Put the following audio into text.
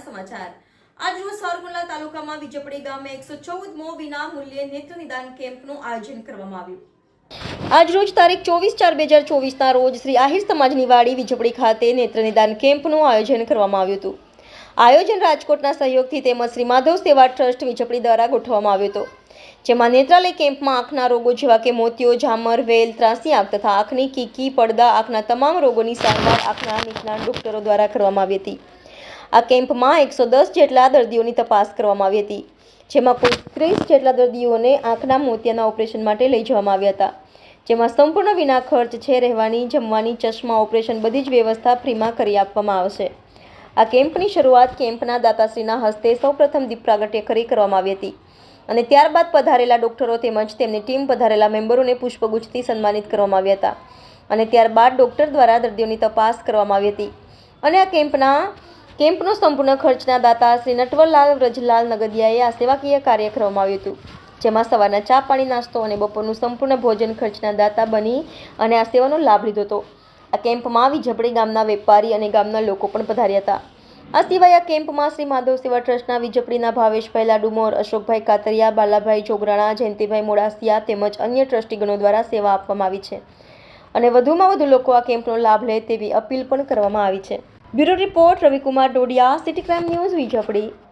સમાચાર. આજરોજ સાવરકુંડલા તાલુકામાં વિજપડી ગામે એકસો ચૌદમો વિના મૂલ્યે નેત્ર નિદાન કેમ્પનું આયોજન કરવામાં આવ્યું. આજરોજ તારીખ ચોવીસ ચાર બે હજાર ચોવીસના રોજ શ્રી આહિર સમાજની વાડી વિજપડી ખાતે નેત્ર નિદાન કેમ્પનું આયોજન કરવામાં આવ્યું હતું. આયોજન રાજકોટના સહયોગથી તેમજ શ્રી માધવ સેવા ટ્રસ્ટ વિજપડી દ્વારા ગોઠવવામાં આવ્યો હતો, જેમાં નેત્રાલય કેમ્પમાં આંખના રોગો જેવા કે મોતિયો ઝામર, વેલ, ત્રાસી આંખ તથા આંખની કીકી, પડદા, આંખના તમામ રોગોની સારવાર આંખના નિષ્ણાત ડોક્ટરો દ્વારા કરવામાં આવી હતી. આ કેમ્પમાં એકસો દસ જેટલા દર્દીઓની તપાસ કરવામાં આવી હતી, જેમાં કુલ ત્રીસ જેટલા દર્દીઓને આંખના મોતિયાના ઓપરેશન માટે લઈ જવામાં આવ્યા હતા, જેમાં સંપૂર્ણ વિના ખર્ચ, છે રહેવાની, જમવાની, ચશ્મા, ઓપરેશન બધી જ વ્યવસ્થા ફ્રીમાં કરી આપવામાં આવશે. આ કેમ્પની શરૂઆત કેમ્પના દાતાશ્રીના હસ્તે સૌપ્રથમ દીપ પ્રાગટ્ય કરી કરવામાં આવી હતી. અને ત્યારબાદ પધારેલા ડોક્ટરો તેમજ તેમની ટીમ પધારેલા મેમ્બરોને પુષ્પગુચ્છથી સન્માનિત કરવામાં આવ્યા હતા. અને ત્યારબાદ ડોક્ટર દ્વારા દર્દીઓની તપાસ કરવામાં આવી હતી. અને આ કેમ્પના, કેમ્પનો સંપૂર્ણ ખર્ચના દાતા શ્રી નટવરલાલ વ્રજલાલ નગદિયાએ આ સેવાકીય કાર્ય કરવામાં આવ્યું હતું. જેમાં સવારના ચા પાણી નાસ્તો અને બપોરનું સંપૂર્ણ ભોજન ખર્ચના દાતા બની અને આ સેવાનો લાભ લીધો હતો. આ કેમ્પમાં વિજપડી ગામના વેપારી અને ગામના લોકો પણ પધાર્યા હતા. આ સિવાય આ કેમ્પમાં શ્રી માધવ સેવા ટ્રસ્ટના વિજપડીના ભાવેશભાઈ લાડુમોર, અશોકભાઈ કાતરિયા, બાલાભાઈ જોગરાણા જયંતિભાઈ મોડાસિયા તેમજ અન્ય ટ્રસ્ટીગણો દ્વારા સેવા આપવામાં આવી છે અને વધુમાં વધુ લોકો આ કેમ્પનો લાભ લે તેવી અપીલ પણ કરવામાં આવી છે. Bureau report Ravikumar Dodiya, city crime news Vijpadi